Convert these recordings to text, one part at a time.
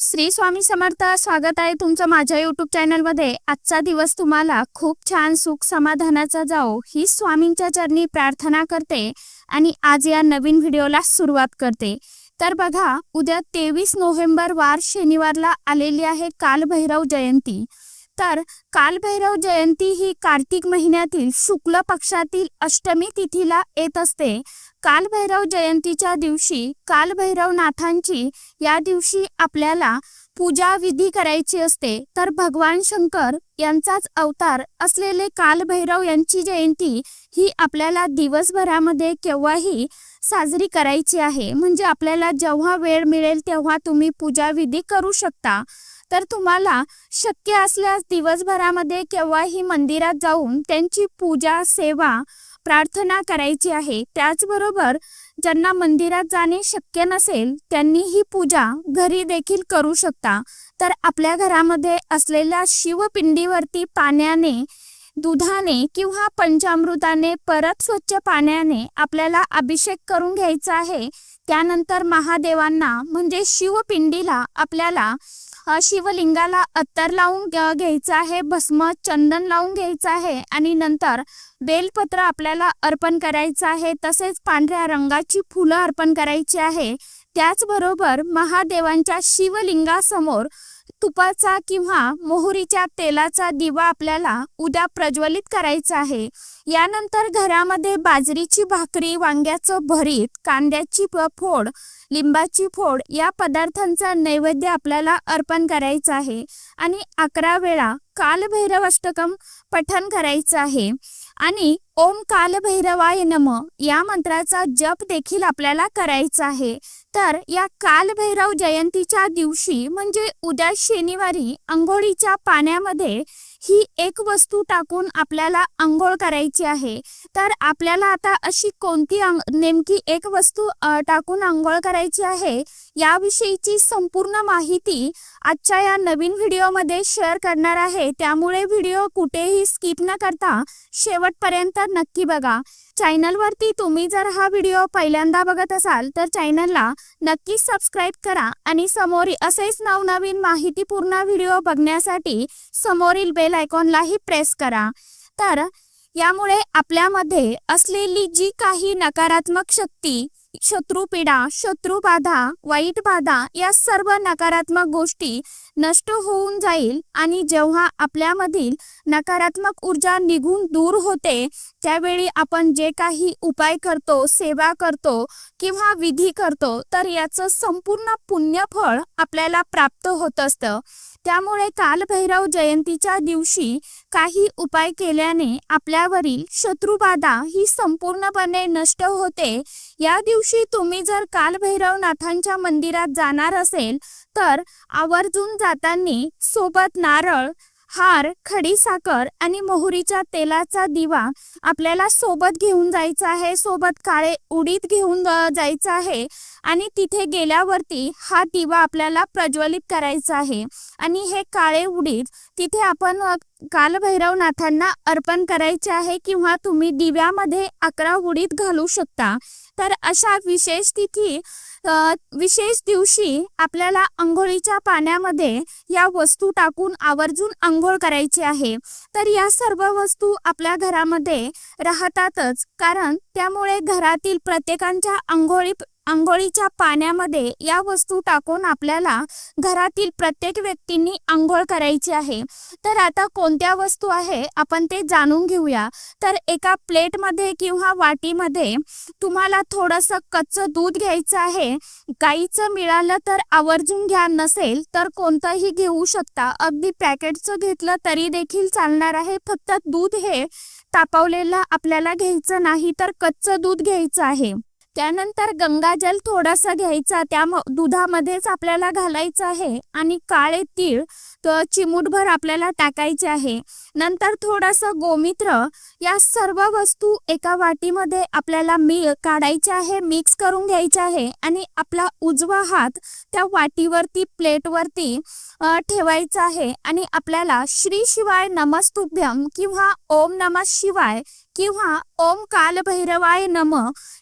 श्री स्वामी समर्थ स्वागत आहे तुमचं माझ्या युट्यूब चॅनलमध्ये आजचा दिवस तुम्हाला खूप छान सुख समाधानाचा जाओ ही स्वामींच्या चरणी प्रार्थना करते आणि आज या नवीन व्हिडिओला सुरुवात करते. तर बघा उद्या तेवीस नोव्हेंबर वार शनिवारला आलेली आहे कालभैरव जयंती. तर कालभैरव जयंती ही कार्तिक महिन्यातील शुक्ल पक्षातील अष्टमी तिथीला येत असते. कालभैरव जयंतीच्या दिवशी कालभैरवनाथांची या दिवशी आपल्याला पूजा विधी करायची असते तर भगवान शंकर यांचाच अवतार असलेले कालभैरव यांची जयंती ही आपल्याला दिवसभरामध्ये केव्हाही साजरी करायची आहे. म्हणजे आपल्याला जेव्हा वेळ मिळेल तेव्हा तुम्ही पूजा विधी करू शकता. तर तुम्हाला शक्य असल्यास दिवसभरामध्ये केव्हाही मंदिरात जाऊन त्यांची पूजा सेवा प्रार्थना करायची आहे. त्याचबरोबर ज्यांना मंदिरात जाणे शक्य नसेल त्यांनी ही पूजा घरी देखील करू शकता. तर आपल्या घरामध्ये असलेल्या शिवपिंडीवरती पाण्याने दुधाने किंवा पंचामृताने परत स्वच्छ पाण्याने आपल्याला अभिषेक करून घ्यायचा आहे. त्यानंतर महादेवांना म्हणजे शिवपिंडीला आपल्याला शिवलिंगाला अत्तर लावून घ्यायचं आहे भस्म चंदन लावून घ्यायचं आहे आणि नंतर बेलपत्र आपल्याला अर्पण करायचं आहे तसेच पांढऱ्या रंगाची फुलं अर्पण करायची आहे. त्याचबरोबर महादेवांच्या शिवलिंगासमोर तुपाचा किंवा मोहरीच्या तेलाचा दिवा आपल्याला उद्या प्रज्वलित करायचा आहे. यानंतर घरामध्ये बाजरीची भाकरी वांग्याचं भरीत कांद्याची फोड लिंबाची फोड या पदार्थांचा नैवेद्य आपल्याला अर्पण करायचा आहे. आणि अकरा वेळा कालभैरव अष्टकम पठन करायचं आहे. आणि ओम कालभैरवाय नम या मंत्राचा जप देखील आपल्याला करायचा आहे. तर या कालभैरव जयंतीच्या दिवशी म्हणजे उद्या शनिवारी आंघोळीच्या पाण्यामध्ये ही एक वस्तू टाकून आपल्याला आंघोळ करायची आहे. तर आपल्याला आता अशी कोणती नेमकी एक वस्तू टाकून आंघोळ करायची आहे याविषयीची संपूर्ण माहिती आजच्या या नवीन व्हिडिओमध्ये शेअर करणार आहे. त्यामुळे व्हिडिओ कुठेही स्किप न करता शेवटपर्यंत नक्की बघा. चॅनलवरती तुम्ही जर हा व्हिडिओ पहिल्यांदा बघत असाल तर चॅनलला नक्कीच सबस्क्राईब करा आणि समोरी असेच नवनवीन माहितीपूर्ण व्हिडिओ बघण्यासाठी समोरील बेल आयकॉनलाही प्रेस करा. तर यामुळे आपल्यामध्ये असलेली जी काही नकारात्मक शक्ती शत्रुपीडा शत्रुबाधा वाईट बाधा या सर्व नकारात्मक गोष्टी नष्ट होऊन जाईल आणि जेव्हा आपल्यामधील नकारात्मक ऊर्जा निघून दूर होते त्यावेळी आपण जे काही उपाय करतो सेवा करतो किंवा विधी करतो तर याचं संपूर्ण पुण्यफळ आपल्याला प्राप्त होत असतं. त्यामुळे कालभैरव जयंतीच्या दिवशी काही उपाय केल्याने आपल्यावरील शत्रुबाधा ही संपूर्णपणे नष्ट होते. या दिवशी तुम्ही जर कालभैरवनाथांच्या मंदिरात जाणार असेल तर आवर्जून जाताना सोबत नारळ हार खडीसाखर आणि मोहरीच्या तेलाचा दिवा आपल्याला सोबत घेऊन जायचा आहे सोबत काळे उडीत घेऊन जायचं आहे आणि तिथे गेल्यावरती हा दिवा आपल्याला प्रज्वलित करायचा आहे आणि हे काळे उडीद तिथे आपण कालभैरवनाथांना अर्पण करायचे आहे किंवा तुम्ही दिव्यामध्ये अकरा उडीत घालू शकता. तर अशा विशेष तिथी विशेष दिवशी आपल्याला आंघोळीच्या पाण्यामध्ये या वस्तू टाकून आवर्जून आंघोळ करायची आहे. तर या सर्व वस्तू आपल्या घरामध्ये राहतातच. कारण त्यामुळे घरातील प्रत्येकांच्या आंघोळी आंघोळीच्या पाण्यामध्ये या वस्तू टाकून आपल्याला घरातील प्रत्येक व्यक्तींनी आंघोळ करायची आहे. तर आता कोणत्या वस्तू आहे आपण ते जाणून घेऊया. तर एका प्लेटमध्ये किंवा वाटीमध्ये तुम्हाला थोडंसं कच्चं दूध घ्यायचं आहे. गाईचं मिळालं तर आवर्जून घ्या नसेल तर कोणतंही घेऊ शकता. अगदी पॅकेटचं घेतलं तरी देखील चालणार आहे. फक्त दूध हे तापवलेलं आपल्याला घ्यायचं नाही तर कच्चं दूध घ्यायचं आहे. त्यानंतर गंगाजल थोडासा घ्यायचा त्या दुधामध्येच आपल्याला घालायचं आहे आणि काळे तीळ चिमूटभर आपल्याला टाकायचे आहे. नंतर थोडंसं गोमित्र या सर्व वस्तू एका वाटीमध्ये आपल्याला मी काढायच्या आहे मिक्स करून घ्यायचे आहे आणि आपला उजवा हात त्या वाटीवरती प्लेटवरती ठेवायचा आहे आणि आपल्याला श्री शिवाय नमस्तुभ्यम किंवा ओम नमः शिवाय किंवा ओम कालभैरवाय नम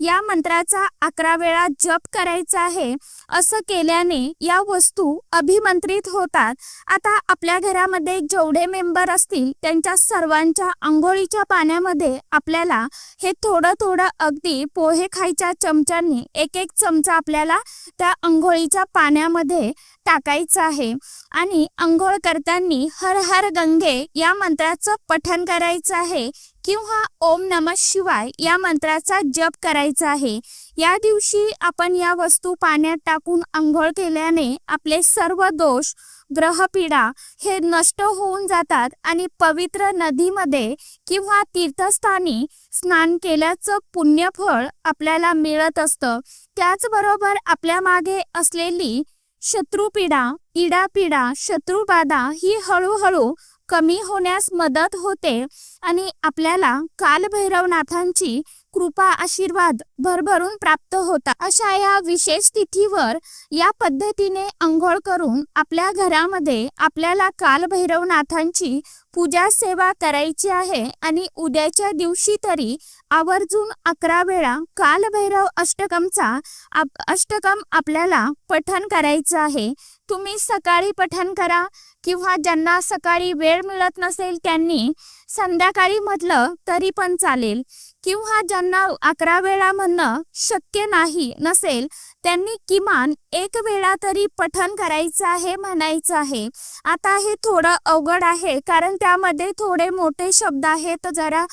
या मंत्राचा अकरा वेळा जप करायचा आहे असं केल्याने या वस्तू अभिमंत्रित होतात. आता आपल्या घरामध्ये जेवढे मेंबर असतील त्यांच्या सर्वांच्या आंघोळीच्या पाण्यामध्ये आपल्याला हे थोडं थोडं अगदी पोहे खायच्या चमच्यानी एक एक चमचा आपल्याला त्या आंघोळीच्या पाण्यामध्ये टाकायचं आहे. आणि आंघोळ करताना हर हर गंगे या मंत्राचं पठन करायचं आहे. किंवा ओम नम शिवाय या मंत्राचा जप करायचा आहे. या दिवशी आपण या वस्तू पाण्यात टाकून आंघोळ केल्याने आपले सर्व दोष ग्रहपीडा हे नष्ट होऊन जातात आणि पवित्र नदीमध्ये किंवा तीर्थस्थानी स्नान केल्याचं पुण्यफळ आपल्याला मिळत असतं. त्याचबरोबर आपल्या मागे असलेली शत्रुपीडा इडापीडा शत्रुबाधा ही हळूहळू कमी होण्यास मदत होते आणि आपल्याला कालभैरवनाथांची कृपा आशीर्वाद भरभरून प्राप्त होता. अशा या विशेष तिथीवर या पद्धतीने अंघोळ करून आपल्या घरामध्ये आपल्याला कालभैरवनाथांची पूजा सेवा करायची आहे आणि उद्याच्या दिवशी तरी आवर्जून अकरा वेळा कालभैरव अष्टकमचा आप अष्टकम आपल्याला पठन करायचं आहे. तुम्ही सकाळी पठन करा किंवा ज्यांना सकाळी वेळ मिळत नसेल त्यांनी संध्याकाळी म्हटलं तरी पण चालेल. किंवा ज्यांना अकरा वेळा म्हणणं शक्य नाही नसेल त्यांनी किमान एक वेळा तरी पठन करायचं आहे म्हणायचं आहे. आता हे थोडं अवघड आहे कारण त्यामध्ये थोडे मोठे शब्द आहेत जरा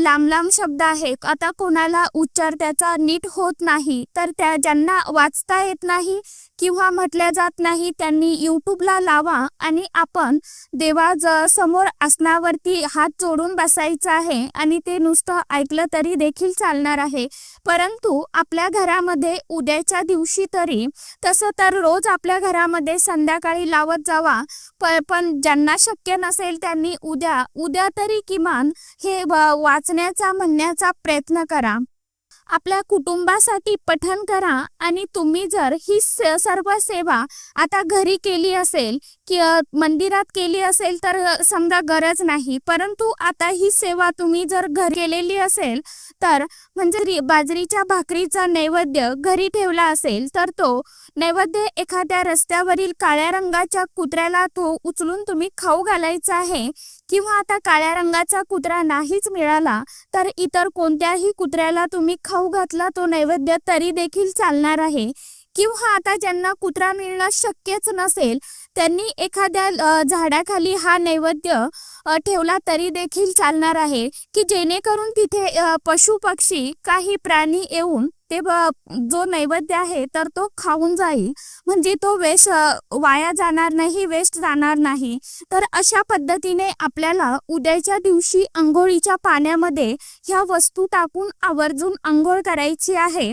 लांब लांब शब्द आहेत. आता कोणाला उच्चार त्याचा नीट होत नाही तर त्या ज्यांना वाचता येत नाही किंवा म्हटल्या जात नाही त्यांनी यूट्यूबला लावा आणि आपण देवा समोर आसनावरती हात जोडून बसायचं आहे आणि ते नुसतं ऐकलं तरी देखील चालणार आहे. परंतु आपल्या घरामध्ये उद्याच्या दिवशी तरी तसं तर रोज आपल्या घरामध्ये संध्याकाळी लावत जावा. पण ज्यांना शक्य नसेल त्यांनी उद्या उद्या तरी किमान हे वाचण्याचा म्हणण्याचा प्रयत्न करा. आपल्या कुटुंबासाठी पठण करा आणि तुम्ही जर ही सर्व सेवा आता घरी केली असेल कि मंदिरात केली असेल तर समजा गरज नाही. परंतु आता ही सेवा तुम्ही जर घरी केलेली असेल तर म्हणजे बाजरीच्या भाकरीचा नैवेद्य घरी ठेवला असेल तर तो नैवेद्य एखाद्या रस्त्यावरील काळ्या रंगाच्या कुत्र्याला तो उचलून तुम्ही खाऊ घालायचा आहे. किंवा आता काळ्या रंगाचा कुत्रा नाहीच मिळाला तर इतर कोणत्याही कुत्र्याला तुम्ही खाऊ घातला तो नैवेद्य तरी देखील चालणार आहे. किंवा आता ज्यांना कुत्रा मिळणं शक्यच नसेल त्यांनी एखाद्या झाडाखाली हा नैवेद्य ठेवला तरी देखील चालणार आहे. की जेणेकरून तिथे पशु पक्षी काही प्राणी येऊन ते जो नैवेद्य आहे तर तो खाऊन जाईल. म्हणजे तो वेस्ट वाया जाणार नाही वेस्ट जाणार नाही. तर अशा पद्धतीने आपल्याला उद्याच्या दिवशी आंघोळीच्या पाण्यामध्ये ह्या वस्तू टाकून आवर्जून आंघोळ करायची आहे.